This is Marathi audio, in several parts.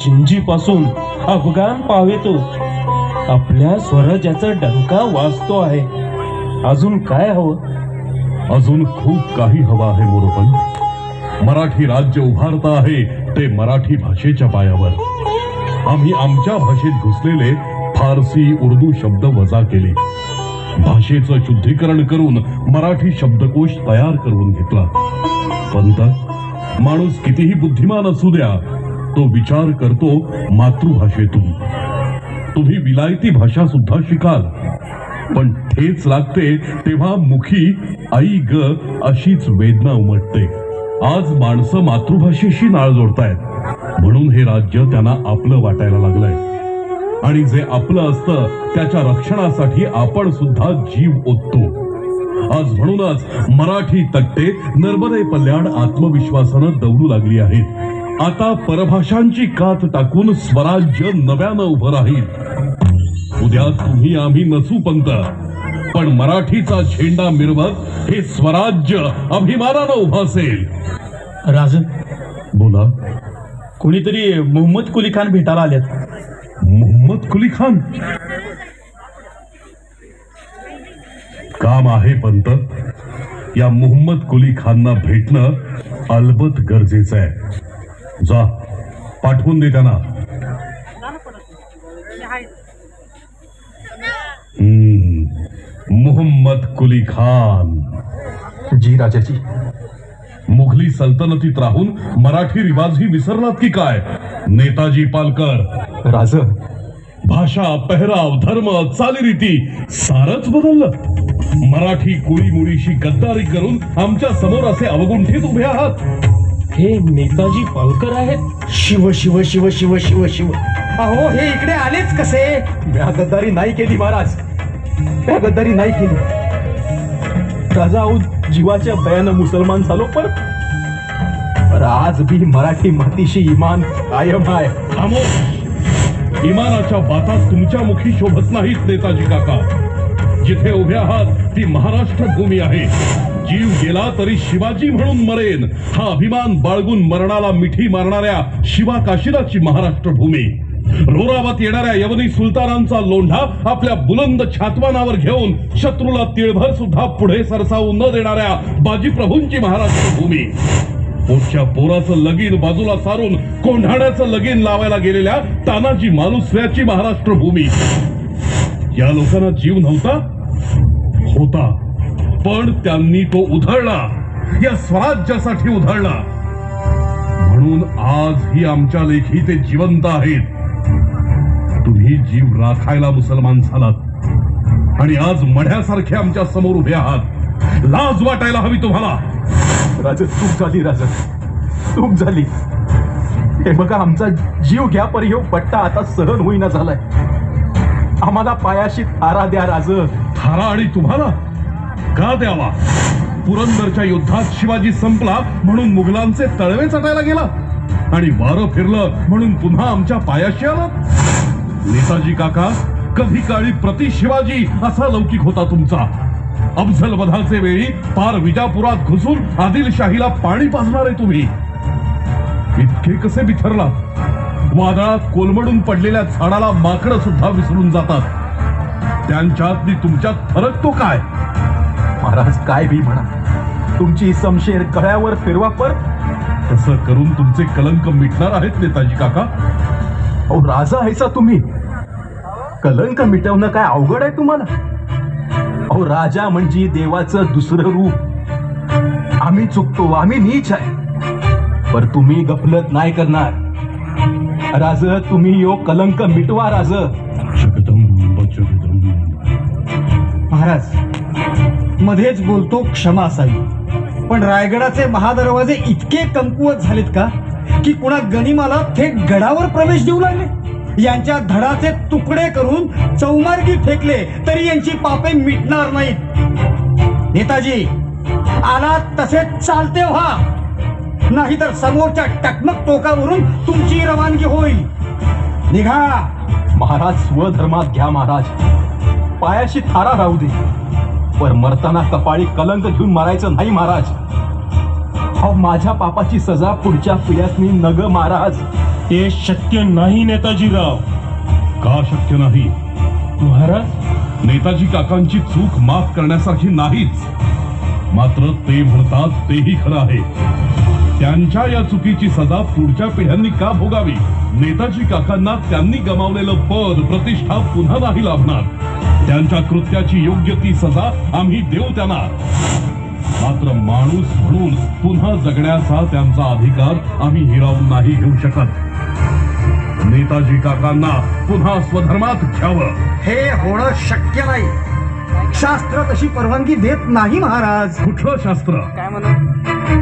चिंजीपासून अफगाण पावेतो आपल्या स्वराज्याचा डंका वाजतो आहे. अजून काय हवं? अजून खूप काही हवं आहे मोरोपण मराठी राज्य उभारता आहे ते मराठी भाषेच्या पायावर. आम्ही आमच्या भाषेत घुसलेले फारसी उर्दू शब्द वजा केले. भाषेचं शुद्धीकरण करून मराठी शब्दकोश तयार करून घेतला. पंत माणूस कितीही बुद्धिमान असू द्या तो विचार करतो मातृभाषेतून. तुम्ही विलायती भाषा सुद्धा शिकाल. पण ठेच लागते तेव्हा मुखी आई ग अशीच वेदना उमटते. आज माणसं मातृभाषेशी नाळ जोडतायत. म्हणून हे राज्य त्यांना आपलं वाटायला लागलंय. आणि जे आपलं असतं त्याच्या रक्षणासाठी आपण सुद्धा जीव ओततो. आज म्हणूनच मराठी तट्टे नर्मदे पल्याड आत्मविश्वासानं दौडू लागली आहेत. आता परभाषांची कात टाकून स्वराज्य नव्यानं उभं राहील. उद्या तुम्ही आम्ही नसू पंत पण मराठीचा झेंडा मिरवत हे स्वराज्य अभिमानानं उभं असेल. राज बोला. कोणीतरी मोहम्मद कुली खान भेटायला आल्यात मोहम्मद कुली खान? काम आहे पंत. या मोहम्मद कुली खानना भेटणं अलबत गरजेचं आहे. जा. पाठवून दे त्यांना. हम्म, मोहम्मद कुली खान. जी राजाजी. मुघली सल्तनतीत राहून मराठी रिवाजही विसरलात की काय? नेताजी पालकर. राज. भाषा पेहराव धर्म चालीरीती सारच बदललं. मराठी कुळी मुळीशी गद्दारी करून आमच्यासमोर असे अवगुंठीत उभे आहात. हे नेताजी पालकर आहेत. शिव शिव शिव शिव शिव शिव. अहो हे इकडे आलेच कसे? म्या गद्दारी नाही केली महाराज. म्या गद्दारी नाही केली. राजा अहो जीवाच्या भयानं मुसलमान झालो पर पर आज भी मराठी मातीशी इमान कायम आहे. थांबो. इमानाच्या बातात तुमच्या मुखी शोभत नाहीत नेताजी काका. जिथे उभे आहात ती महाराष्ट्र भूमी आहे. जीव गेला तरी शिवाजी म्हणून मरेन. हा अभिमान बाळगून मरणाला मिठी मारणाऱ्या शिवा काशिराची महाराष्ट्र भूमी रोरावत येणाऱ्या यवनी सुलतानांचा लोंढा आपल्या बुलंद छातवानावर घेऊन शत्रूला तिळभर सुद्धा पुढे सरसावू न देणाऱ्या बाजीप्रभूंची महाराष्ट्र भूमी पोटच्या पोराचं लगीन बाजूला सारून कोंढाण्याचं लगीन लावायला गेलेल्या तानाजी मालुसऱ्याची महाराष्ट्र भूमी या लोकांना जीव नव्हता? होता. पण त्यांनी तो उधळला. या स्वराज्यासाठी उधळला. म्हणून आज ही आमच्या लेखी ते जिवंत आहेत. तुम्ही जीव राखायला मुसलमान झालात. आणि आज मढ्यासारखे आमच्यासमोर उभे आहात. लाज वाटायला हवी तुम्हाला. राज चूक झाली राज. चूक झाली. हे बघा आमचा जीव घ्या पर ह्यो पट्टा आता सहन होईना झालाय. आम्हाला पायाशी थारा द्या राज. थारा आणि तुम्हाला? का द्यावा. पुरंदरच्या युद्धात शिवाजी संपला म्हणून मुघलांचे तळवे चटायला गेला. आणि वारं फिरलं म्हणून पुन्हा आमच्या पायाशी आला. नेताजी काका कधी काळी प्रति शिवाजी असा लौकिक होता तुमचा. अफजल वधाचे वेळी पार विजापुरात घुसून आदिलशाहीला पाणी पाजणारे तुम्ही. इतके कसे बिथरला. वादळात कोलमडून पडलेल्या झाडाला माकडं सुद्धा विसरून जातात. त्यांच्यात नि तुमच्यात फरक तो काय? महाराज काय बी म्हणा. तुमची समशेर गळ्यावर फिरवा पर तसं करून तुमचे कलंक मिटणार आहेत नेताजी काका. अहो राजा आहेसा तुम्ही. कलंक मिटवणं काय अवघड आहे तुम्हाला? अहो राजा म्हणजे देवाचं दुसरं रूप. आम्ही चुकतो आम्ही नीच आहे. पर तुम्ही गफलत नाही करणार. राज तुम्ही यो कलंक मिटवा राज. महाराज मध्येच बोलतो क्षमा असावी पण रायगडाचे महादरवाजे इतके कमकुवत झालेत का की कुणा गनिमाला थेट गडावर प्रवेश देऊ लागले? यांच्या धडाचे तुकडे करून चौमार्गी फेकले तरी यांची पापे मिटणार नाहीत. नेताजी आला तसे चालते व्हा. नाहीतर समोरच्या टकमक टोकावरून तुमची रवानगी होईल. निघा. महाराज स्वधर्मात घ्या महाराज. पायाशी थारा राहू दे. पर मरताना कपाळी कलंक घेऊन मारायचं नाही महाराज. अहो माझ्या पापाची सजा पुढच्या पिढ्यासनी नग महाराज. ते शक्य नाही नेताजीराव. का शक्य नाही? महाराज? नेताजी काकांची चूक माफ करण्यासारखी नाहीच. मात्र ते म्हणतात तेही खरं आहे. त्यांच्या या चुकीची सजा पुढच्या पिढ्यांनी का भोगावी? नेताजी काकांना त्यांनी गमावलेलं पद प्रतिष्ठा पुन्हा नाही लाभणार. त्यांच्या कृत्याची योग्य ती सजा आम्ही देऊ त्यांना. मात्र माणूस म्हणून पुन्हा जगण्याचा त्यांचा अधिकार आम्ही हिरावून नाही घेऊ शकत. नेताजी काकांना पुन्हा स्वधर्मात घ्यावं. हे होणं शक्य नाही. शास्त्र तशी परवानगी देत नाही महाराज. कुठलं शास्त्र?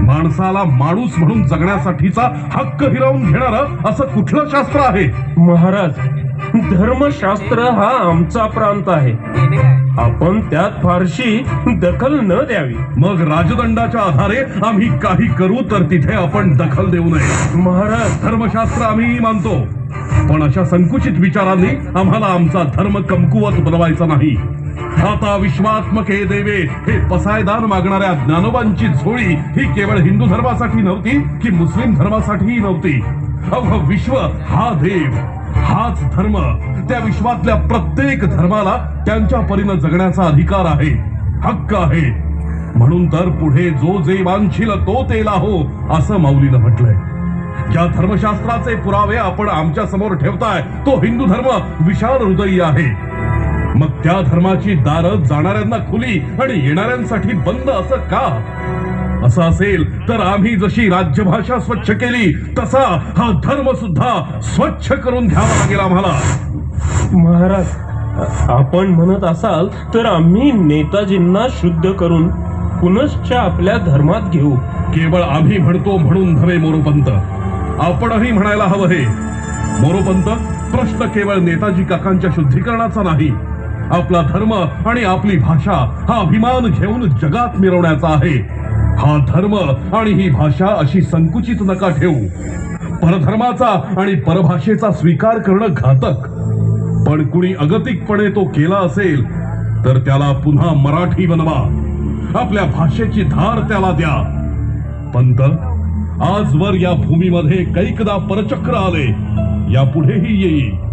माणसाला माणूस म्हणून जगण्यासाठीचा हक्क हिरावून घेणार असं कुठलं शास्त्र आहे? महाराज धर्मशास्त्र हा आमचा प्रांत आहे. आपण त्यात फारशी दखल न द्यावी. मग राजदंडाच्या आधारे आम्ही काही करू तर तिथे आपण दखल देऊ नये. महाराज. धर्मशास्त्र आम्ही मानतो. पण अशा संकुचित विचारांनी आम्हाला आमचा धर्म कमकुवत बनवायचा नाही. आता विश्वात्मके देवे हे पसायदान मागणाऱ्या ज्ञानोबांची झोळी ही केवळ हिंदू धर्मासाठी नव्हती की मुस्लिम धर्मासाठीही नव्हती. अवघ विश्व हा देव. हाच धर्म त्या विश्वातल्या प्रत्येक धर्माला त्यांच्या परीनं जगण्याचा अधिकार आहे हक्क आहे. म्हणून तर पुढे जो जे मानशील तो तेला हो असं माऊलीनं म्हटलंय. ज्या धर्मशास्त्राचे पुरावे आपण आमच्यासमोर ठेवताय तो हिंदू धर्म विशाल हृदयी आहे. मग त्या धर्माची दारं जाणाऱ्यांना खुली आणि येणाऱ्यांसाठी बंद असं का? असं असेल तर आम्ही जशी राज्यभाषा स्वच्छ केली तसा हा धर्म सुद्धा स्वच्छ करून घ्यावा लागेल आम्हाला. महाराज आपण म्हणत असाल तर आम्ही नेताजींना शुद्ध करून पुनश्च आपल्या धर्मात घेऊ. केवळ आम्ही म्हणतो म्हणून नव्हे मोरोपंत. आपणही म्हणायला हवं हे. मोरोपंत प्रश्न केवळ नेताजी काकांच्या शुद्धीकरणाचा नाही. आपला धर्म आणि आपली भाषा हा अभिमान घेऊन जगात मिरवण्याचा आहे. हा धर्म आणि ही भाषा अशी संकुचित नका ठेवू. परधर्माचा आणि परभाषेचा स्वीकार करणं घातक. पण कुणी अगतिकपणे तो केला असेल तर त्याला पुन्हा मराठी बनवा. आपल्या भाषेची धार त्याला द्या. पंत आजवर या भूमीमध्ये कैकदा परचक्र आले. यापुढेही येईल.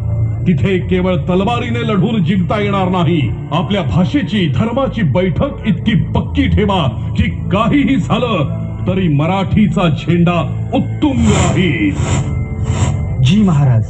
तिथे केवळ तलवारीने लढून जिंकता येणार नाही. आपल्या भाषेची धर्माची बैठक इतकी पक्की ठेवा की काहीही झालं तरी मराठीचा झेंडा उत्तुंग राहील. जी महाराज